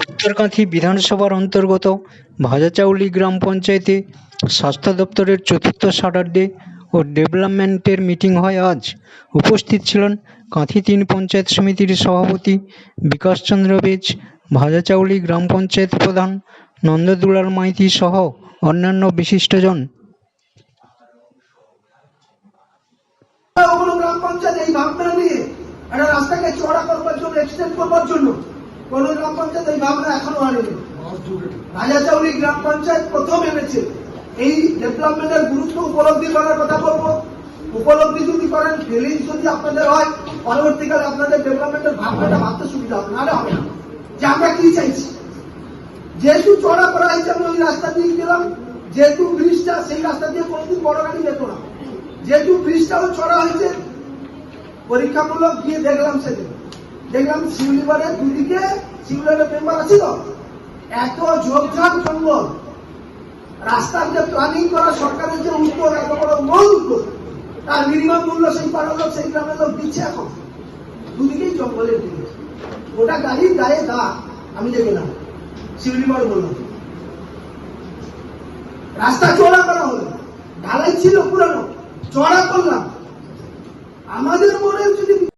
উত্তরকাঁথি বিধানসভার অন্তর্গত ভাজাচাউলি গ্রাম পঞ্চায়েতে স্বাস্থ্য দপ্তরের চতুর্থ স্যাটারডে ও ডেভেলপমেন্টের মিটিং হয় আজ। উপস্থিত ছিলেন কাঁথি তিন পঞ্চায়েত সমিতির সভাপতি বিকাশচন্দ্র বেজ, ভাজাচাউলি গ্রাম পঞ্চায়েত প্রধান নন্দদুলাল মাইতি সহ অন্যান্য বিশিষ্টজন। গ্রাম পঞ্চায়েত এই ভাবনা নিয়ে একটা রাস্তাকে চড়া করবার জন্য এক্সটেন্ড করবার জন্য কোন গ্রাম পঞ্চায়েত, এই ভাবনা এখনও আনেনি রাজাচাউলি গ্রাম পঞ্চায়েত প্রথম এনেছে। এই ডেভেলপমেন্টের গুরুত্ব উপলব্ধি করার কথা বলব। উপলব্ধি যদি করেন ফিলিংস যদি আপনাদের হয়, পরবর্তীকালে আপনাদের ডেভেলপমেন্টের ভাবনাটা ভাবতে সুবিধা হবে, নাহলে হবে না। যে আমরা কি চাইছি? যেহেতু চড়া করা হয়েছে আমি ওই রাস্তা দিয়ে গেলাম, যেহেতু ব্রিজটা সেই রাস্তা দিয়ে কোনোদিন বড় গাড়ি যেত না। যেহেতু ব্রিজটাও চড়া হয়েছে, পরীক্ষামূলক গিয়ে দেখলাম সেদিন। দেখলাম শিউলিবারে দুদিকে শিউলিবারের মেম্বার আছে তো এত ঝোপঝাপ জঙ্গল। রাস্তার যে প্ল্যানিং করা সরকারের যে উদ্যোগ, এত বড় মূল উদ্যোগ, তার মিনিমাম মূল্য সেই পাড়ার লোক, সেই গ্রামের লোক দিচ্ছে এখন। দুদিকেই জঙ্গলের দিকে। ওটা গাড়ির গায়ে দা আমি দেখলাম। শিউলিবারে বললাম রাস্তা চড়া করা হলো। ঢালাই ছিল পুরানো। চড়া করলাম। আমাদের মনে যদি